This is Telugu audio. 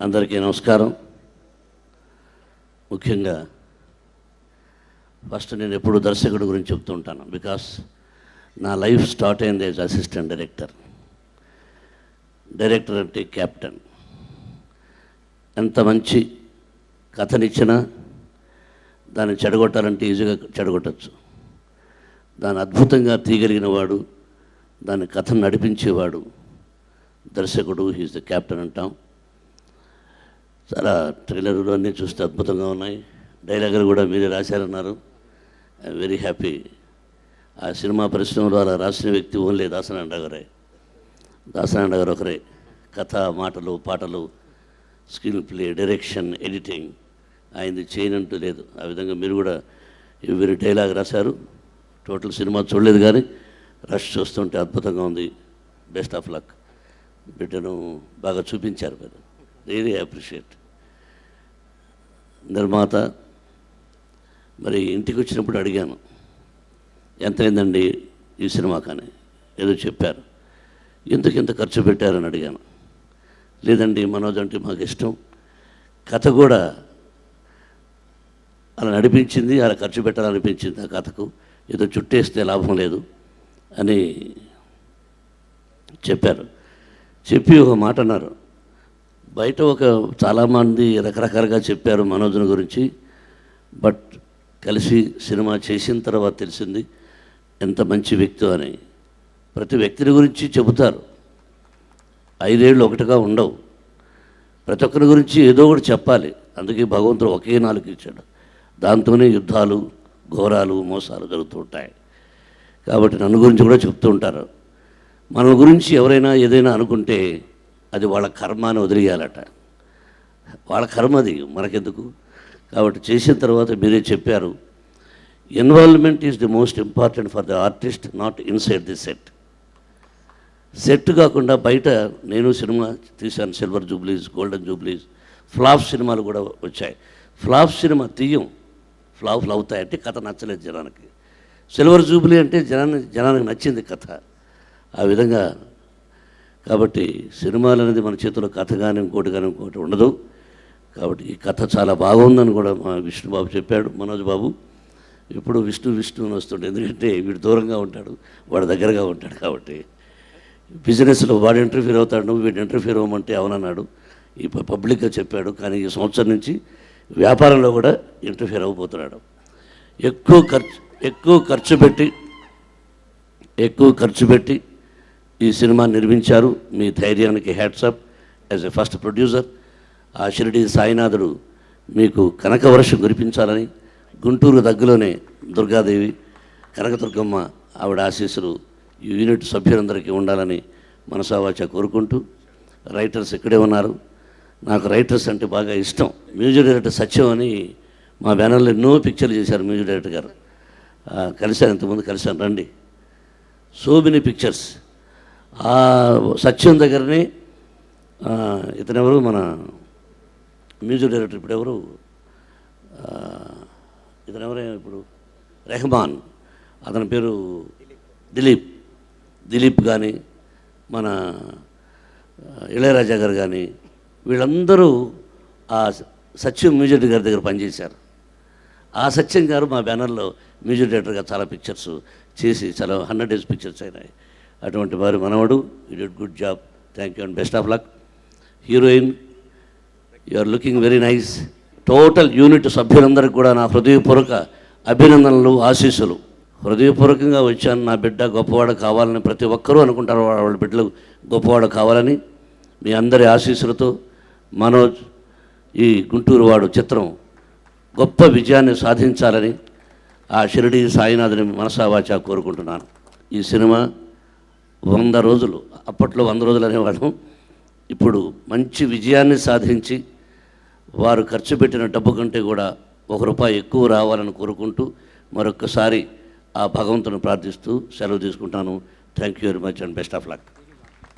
అందరికీ నమస్కారం. ముఖ్యంగా ఫస్ట్ నేను ఎప్పుడు దర్శకుడి గురించి చెప్తూ ఉంటాను బికాస్ నా లైఫ్ స్టార్ట్ అయింది యాజ్ అసిస్టెంట్ డైరెక్టర్ డైరెక్టర్ అంటే కెప్టెన్ ఎంత మంచి కథనిచ్చినా దాన్ని చెడగొట్టాలంటే ఈజీగా చెడగొట్టచ్చు. దాన్ని అద్భుతంగా తీయగలిగిన వాడు దాని కథను నడిపించేవాడు. దర్శకుడు హీస్ ద క్యాప్టెన్ అంటాం. చాలా ట్రైలర్లు అన్నీ చూస్తే అద్భుతంగా ఉన్నాయి. డైలాగులు కూడా మీరే రాశారన్నారు. ఐఎమ్ వెరీ హ్యాపీ ఆ సినిమా పరిశ్రమలో అలా రాసిన వ్యక్తి ఓన్లే దాసనారాయణ గారే. దాసనారాయణ గారు ఒకరే. కథ మాటలు పాటలు స్క్రీన్ ప్లే డైరెక్షన్ ఎడిటింగ్ ఆయనది చేయనంటూ లేదు. ఆ విధంగా మీరు కూడా ఎవరి డైలాగ్ రాశారు. టోటల్ సినిమా చూడలేదు కానీ రష్ చూస్తుంటే అద్భుతంగా ఉంది. Best of luck. బిడ్డను బాగా చూపించారు మీరు. Really appreciate. నిర్మాత మరి ఇంటికి వచ్చినప్పుడు అడిగాను ఎంతైందండి ఈ సినిమా కానీ? ఏదో చెప్పారు. ఎందుకు ఇంత ఖర్చు పెట్టారని అడిగాను. లేదండి మనోజ్ అంటే మాకు ఇష్టం. కథ కూడా అలా నడిపించింది అలా ఖర్చు పెట్టాలనిపించింది ఆ కథకు. ఏదో చుట్టేస్తే లాభం లేదు. అని చెప్పారు. చెప్పి ఒక మాట అన్నారు. బయట ఒక చాలామంది రకరకాలుగా చెప్పారు మనోజ్ని గురించి. బట్ కలిసి సినిమా చేసిన తర్వాత తెలిసింది ఎంత మంచి వ్యక్తి అని. ప్రతి వ్యక్తిని గురించి చెబుతారు. ఐదేళ్ళు ఒకటిగా ఉండవు. ప్రతి ఒక్కరి గురించి ఏదో ఒకటి చెప్పాలి. అందుకే భగవంతుడు ఒకే నాలుగు ఇచ్చాడు. దాంతోనే యుద్ధాలు ఘోరాలు మోసాలు జరుగుతూ ఉంటాయి. కాబట్టి నన్ను గురించి కూడా చెప్తూ ఉంటారు. మన గురించి ఎవరైనా ఏదైనా అనుకుంటే అది వాళ్ళ కర్మాన్ని వదిలేయాలట. వాళ్ళ కర్మ అది మనకెందుకు? కాబట్టి చేసిన తర్వాత మీరే చెప్పారు involvement is the most important for the artist not inside the set set కాకుండా బయట నేను సినిమా తీశాను silver jubilees golden jubilees flop సినిమాలు కూడా వచ్చాయి. ఫ్లాప్ సినిమా తీయం ఫ్లాప్లు అవుతాయంటే కథ నచ్చలేదు జనానికి సిల్వర్ జూబ్లీ అంటే జనాన్ని జనానికి నచ్చింది కథ. ఆ విధంగా కాబట్టి సినిమాలు అనేది మన చేతిలో కథ కానీ ఇంకోటి కానీ ఇంకోటి ఉండదు. కాబట్టి ఈ కథ చాలా బాగుందని కూడా మా విష్ణుబాబు చెప్పాడు మనోజ్ బాబు. ఇప్పుడు విష్ణు విష్ణు అని వస్తుండే ఎందుకంటే వీడు దూరంగా ఉంటాడు వాడు దగ్గరగా ఉంటాడు కాబట్టి. బిజినెస్లో వాడు ఇంటర్ఫీర్ అవుతాడు నువ్వు వీడు ఇంటర్ఫీర్ అవ్వమంటే అవునన్నాడు. ఈ పబ్లిక్గా చెప్పాడు కానీ ఈ సంవత్సరం నుంచి వ్యాపారంలో కూడా ఇంటర్ఫీర్ అవ్వబోతున్నాడు. ఎక్కువ ఖర్చు ఎక్కువ ఖర్చు పెట్టి ఎక్కువ ఖర్చు పెట్టి ఈ సినిమా నిర్మించారు. మీ ధైర్యానికి hats off as a first producer ఆ షిరిడి సాయినాథుడు మీకు కనక వర్షం కురిపించాలని గుంటూరు దగ్గరలోనే దుర్గాదేవి కనకదుర్గమ్మ ఆవిడ ఆశీస్సులు యూనిట్ సభ్యులందరికీ ఉండాలని మనసావాచ కోరుకుంటూ రైటర్స్ ఇక్కడే ఉన్నారు. నాకు రైటర్స్ అంటే బాగా ఇష్టం. మ్యూజిక్ డైరెక్టర్ సత్యం అని మా బ్యానర్లో ఎన్నో పిక్చర్లు చేశారు మ్యూజిక్ డైరెక్టర్ గారు. కలిశాను ఇంతకుముందు కలిశాను రండి. So many pictures. ఆ సత్యం దగ్గరనే ఇతనెవరు? మన మ్యూజిక్ డైరెక్టర్ ఇప్పుడు ఎవరు? ఇతనెవరే ఇప్పుడు? రెహమాన్. అతని పేరు దిలీప్. దిలీప్ కానీ మన ఇళయరాజా గారు కానీ వీళ్ళందరూ ఆ సత్యం మ్యూజిక్ గారి దగ్గర పనిచేశారు. ఆ సత్యం గారు మా బ్యానర్లో మ్యూజిక్ డైరెక్టర్గా చాలా పిక్చర్స్ చేసి చాలా హండ్రెడ్ డేస్ పిక్చర్స్ అయినాయి. అటువంటి వారి మనవడు you did good job thank you and best of luck heroine you are looking very nice total unit సభ్యులందరికీ కూడా నా హృదయపూర్వక అభినందనలు ఆశీస్సులు. హృదయపూర్వకంగా వచ్చాను నా బిడ్డ గొప్పవాడు కావాలని ప్రతి ఒక్కరూ అనుకుంటారు వాళ్ళ బిడ్డలు గొప్పవాడు కావాలని. మీ అందరి ఆశీస్సులతో మనోజ్ ఈ గుంటూరు వాడు చిత్రం గొప్ప విజయాన్ని సాధించాలని ఆ షిరిడి సాయినాథుని మనసావాచ కోరుకుంటున్నాను. ఈ సినిమా వంద రోజులు అప్పట్లో వంద రోజులు అనేవాడు. ఇప్పుడు మంచి విజయాన్ని సాధించి వారు ఖర్చు పెట్టిన డబ్బు కంటే కూడా ఒక రూపాయి ఎక్కువ రావాలని కోరుకుంటూ మరొక్కసారి ఆ భగవంతుని ప్రార్థిస్తూ సెలవు తీసుకుంటాను. Thank you very much and best of luck